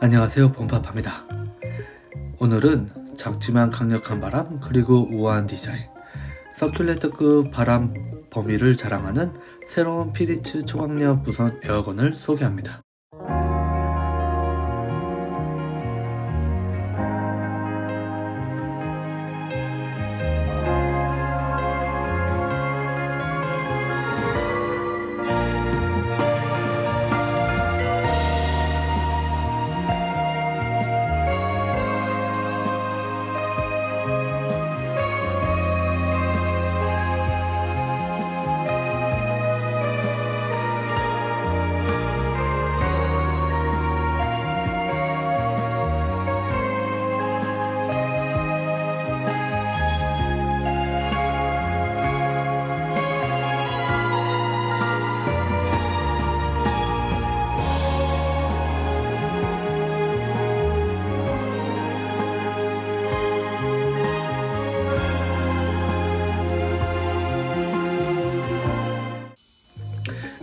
안녕하세요. 봄파파입니다. 오늘은 작지만 강력한 바람 그리고 우아한 디자인 서큘레이터급 바람 범위를 자랑하는 새로운 피리츠 초강력 무선 에어건을 소개합니다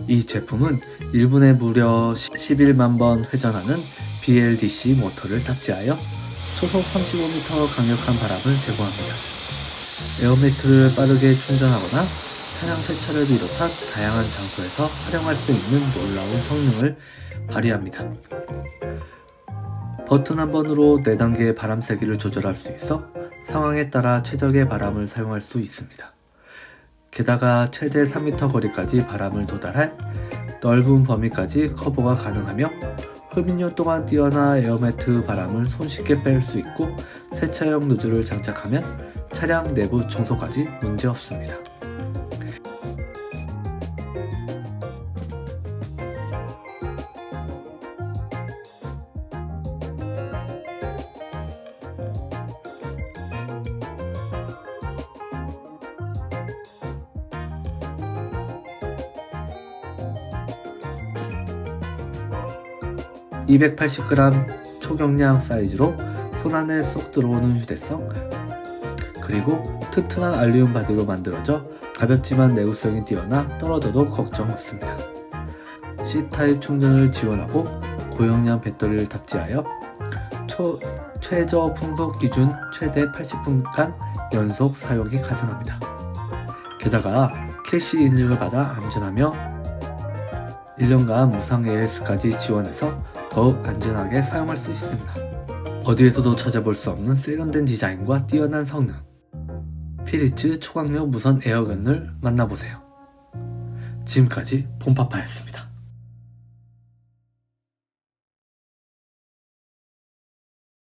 이 제품은 1분에 무려 11만 번 회전하는 BLDC 모터를 탑재하여 초속 35m 강력한 바람을 제공합니다. 에어매트를 빠르게 충전하거나 차량 세차를 비롯한 다양한 장소에서 활용할 수 있는 놀라운 성능을 발휘합니다. 버튼 한 번으로 4단계의 바람 세기를 조절할 수 있어 상황에 따라 최적의 바람을 사용할 수 있습니다. 게다가 최대 3m 거리까지 바람을 도달할 넓은 범위까지 커버가 가능하며 흡인료 동안 뛰어나 에어매트 바람을 손쉽게 뺄 수 있고 세차용 노즐을 장착하면 차량 내부 청소까지 문제 없습니다. (280g) 초경량 사이즈로 손 안에 쏙 들어오는 휴대성 그리고 튼튼한 알루미늄 바디로 만들어져 가볍지만 내구성이 뛰어나 떨어져도 걱정 없습니다. C타입 충전을 지원하고 고용량 배터리를 탑재하여 초, 최저 풍속 기준 최대 80분간 연속 사용이 가능합니다. 게다가 캐시 인증을 받아 안전하며 1년간 무상 AS까지 지원해서 더욱 안전하게 사용할 수 있습니다. 어디에서도 찾아볼 수 없는 세련된 디자인과 뛰어난 성능. 피리츠 초강력 무선 에어건을 만나보세요. 지금까지 폼파파였습니다.